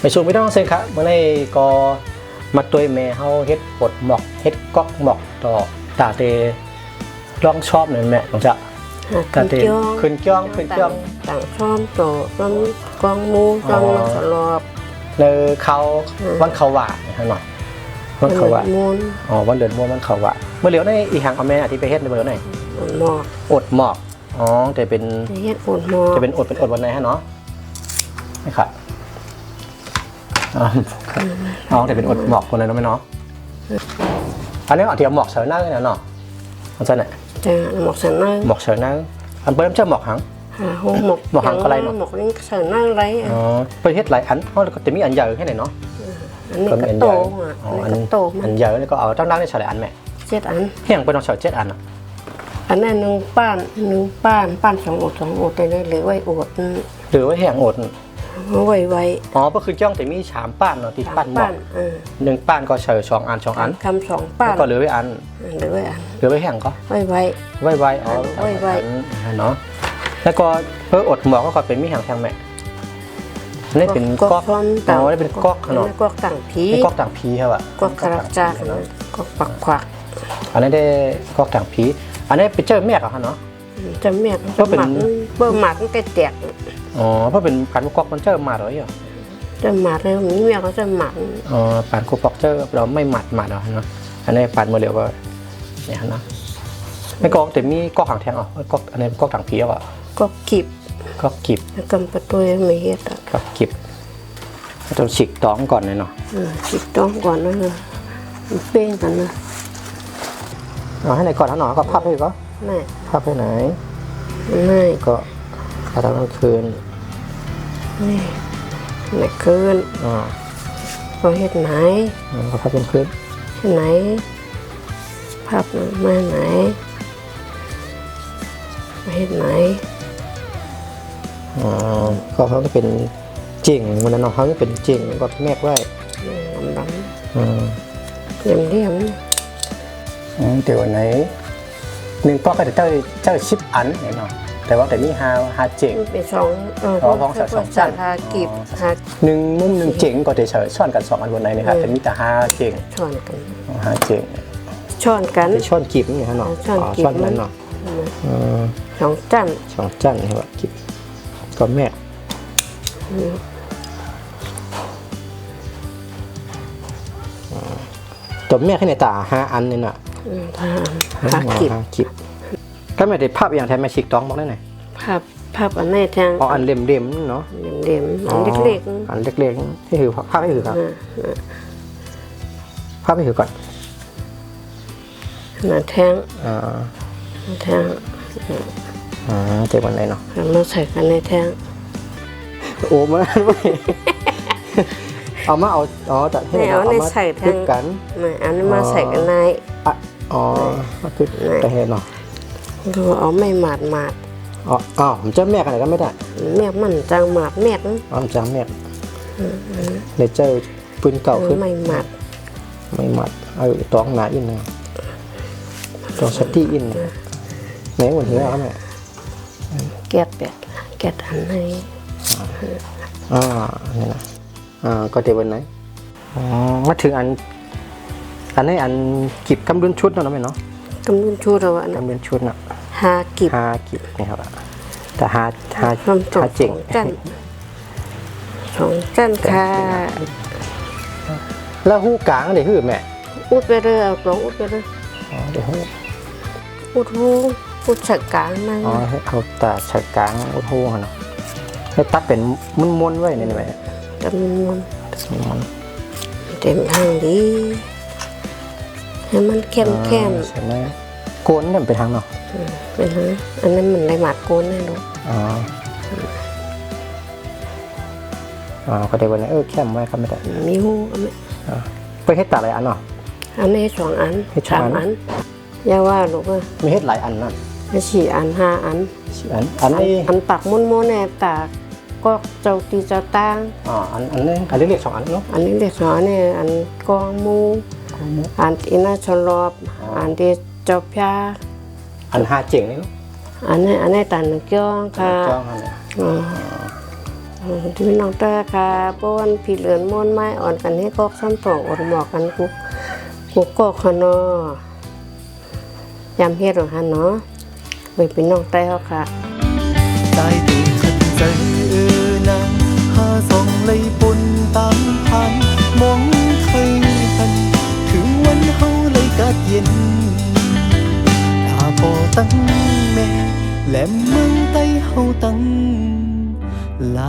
ไปสูงไม่ต้องเซ็นครับเมื่อในก็มาตัวยแม่เฮาเฮ็ดปดหมอกเฮ็ดก๊อกหมอกต่อตาเตลองชอบหน่อยแม่ต้องจะหาตาเตขึ้นจ้องขึ้นจ้องต่างช่อมโตต้นกองหมูต้นอ๋อนกสลอบเลยเขาอืมวันเขาหวานนะครับหน่อยวันเขาหวานมูลอ๋อวันเดือนม่วงวันเขาหวานเมื่อเหลียวในอีหางเอาแม่ที่ไปเฮ็ดในเมื่อเหลียวไหนหมอกอดหมอกอ๋อแต่เป็นเฮ็ดอุ่นหมอกจะเป็นอดเป็นอดวันไหนฮะเนาะไม่ค่ะ อ๋อครับอ๋อแต่เป็นอดหมอกคนนั้นเนาะไม่เนาะอันนี้เอาเดี๋ยวหมอกเฉยหน้าเลยนะเนาะเอาใจไหนจะหมอกเสนอหมอกเฉยหน้าอันเปิ้ลเจ้าหมอกหังหาหงหมอกหมอกหังอะไรเนอะหมอกนี่เสนออะไรอะอ๋อเปิ้ลเฮ็ดหลายอันเพราะก็จะมีอันใหญ่แค่ไหนเนาะอันนี้ก็มีก็อันโตใหญ่อะอ๋ออัอันนนี้ก็โตมัอันนใหญ่แล้วก็เอาตั้งดังได้เฉลยอันแม่เจ็ดอันเฮียงเปิ้ลต้องเฉลเจ็ดอันอะอันนั้นหนึ่งป้านหนึ่งป้านป้านสองอดสองอดได้เลยหรือไว้อดหรือว่าเฮียงอดเอา ไว้ไว้อ๋อก็คือจ้องแต่มีสามป้านเนาะที่ป้านหมอป้ากนเออหนึ่งป้านก็เฉลสองอันสองอันคำสองป้าแล้วนก็เหลือไว้อันหรือไว้อันเหลือไว้แห้งก็ ไว้ไว้ ไว้ไว้อ๋อไว้ไว้ อันเนาะแล้วก็เพื่ออดหมอกก็ก็เป็นมีหางแทงแม่อันนี่เป็นก๊อกพร้อมอ๋อนี่เป็นก๊อกขนาดก๊อกต่างผีนี่ก๊อกต่างพีครับอะก๊อกกระจากเนาะก๊อกปักขวักอันนี้ได้ก๊อกต่างพีอันนี้เป็นเจ้าแม่เหรอฮะเนาะ จะเมียกก็จะเป็นหมักเบิ่มหมักมันก็แตกอ๋อเพราะเป็นการก๊อกมันเจ้ามาเหรอเหรอจะหมักเลยมีเมียก็จะหมักอ๋อปานกูปอกเจ้าเราไม่หมัดหมัดเหรอเนาะอันนี้ปานมาเร็วก็เนี่ยฮะเนาะไม่ก๊อกแต่มีก๊อกหางแทงอ๋อก๊อกอันนี้ก๊อกต่างพีอะก็กิบก๊อกกิบแล้วกำประตูไม่เฮ็ดอะก๊อกกิบต้องฉีกต้องก่อนเลยเนาะเออกิบต้องก่อนนะมันเป้งกันนะเอาให้ไหนก่อนนะหนอก็พับให้ก็นี่ พับให้ไหนนี่ก็กระทำกลางคืนนี่ไหนคืนอ่าเราเฮ็ดไหนก็พับเป็นคืนเฮ็ดไหนภาพมาไหนมาเฮ็ดไหนอ๋อก็เขาก็เป็นเจิ่งวันนั้นเนาะเขาก็เป็นเจิ่งก็แมกไว้นี่ลำดอืมำเลี่ยมเลี่ยมอืมเดี๋ยววันไหน หนึ่งปอกก็จะเจ้าเจ้าชิปอันเนี่ยเนาะแต่ว่าแต่มีฮาฮาเจิ่งมันเป็นสองเอออ๋อสองสองสองชั้นหากีบอ๋อหาหนึ่งมุมหนึ่งเจิ่งก็จะเฉยช่อนกันสองอันบนไหนนะครับแต่มีแต่ฮาเจิ่งช้อนกันฮาเจิ่งช้อนกันที่ช่อนกีบนี่ฮะเนาะช้อนอ๋อกีบช่อนนั้นเนาะอืมสองจันสองจันนี่ว่ากีบก็แมกตัวแม่แค่ในตาห้าอันนี่น่ะอืม ทานหากีบห้ากิบก็ไม่ได้ภาพอย่างแทนแม่ชิกต้องบอกได้ไหนอยภาพภาพอันไหนทางอ๋ออันเล็มๆเนาะเหลี่ยมๆอันเล็กอันเล็กๆที่ถือภาพให้ถือครับๆอ่าภาพให้ถือก่อนขนาดแทงอ่าแทงอ่าเจ็บวันไหนเนาะแล้วมาใส่กันในแทงโอ้มาด้วย เอามาเอาอ๋อจัดให้ไม่เอาในมาใส่แทตึงกกันไม่อันนี้มาใส่กันในอะอ๋อมาตึกแต่เห็นเนาะดูเอาไม่หมาดหมาดอ๋ออ๋อผมจะแม่กันไหนก็ไม่ได้แมกมันจังหมาดแมกอ๋อผมจะแม่เลยเจอปืนเก่าขึ้นไม่หมาดไม่หมัดเอาต้องหนาอินนะต้องสตีอินไหนหมดเนื้อครับแม่แก๊ดเป็ดแก๊ดอันไหนอ่านี่นะ อ่าก็เดี๋ยววันไหนอ๋อมาถึงอันอันนี้อันกิบกำดุนชุดเนาะแม่เนาะกำลังชูเราอันกำดุนชุดเนาะหากีบห้ากิบนี่ครับ แต่ห้าห้าความตกห้าเจ๋งจันสองจันค่ะแล้วหูกลางเดี๋ยวหือแม่อุดไปเลยเอาสองอุดไปเลยอ๋อเดี๋ยวหูอุดหูอุดฉักกลางมาอ๋อให้เอาตาฉากกลางเอาหูเนาะให้ตัดเป็นม้วนๆไว้นี่นะแม่ จำนวนม้วนเต็มทางดีให้มันเข้มๆเข้มอ่าใช่ไหมโกนเนี่ยมันเป็นทางเนาะเป็นฮะอันนั้นมันได้หมักโกนแน่ลูกอ๋ออ๋อก็ได้วันนี้เออแคมไว้ครับไม่ได้มีหูอันนี้ไปเฮ็ดตาหลายอันเนาะอันนี้สองอันให้สอสางมอันอันอย่าว่าลูกว่ามีเฮ็ดหลายอันนั่นให้สี่อันห้าอันสี่อันอันอันนี้อันปักมุนมุนแน่ตาก ก็เจ้าตีเจ้าตางอ๋ออันอันนี้อันนี้เรียกสองอันเนาะอันนี้เรียกสองอันนี้อันกองมูอันอินาชลอบอันที่เจ้าพยาอันห้าเจ๋งนี่เนาะอันนี้อันนี้ตันเกี้ยงค่ะอ๋อที่น้องเต้ค่ะป้อนผีเหลือนม้วนไม้อ่อนกันให้กอกซ้ำตองอดหมอกกันกุกกุกกอกขนอยำเฮ็ดหรอฮะเนาะไปเป็น้องเต้วค่ะ 放你半淡盼，望退避，權温好你格言，打破等咩？舐掹低後等，lại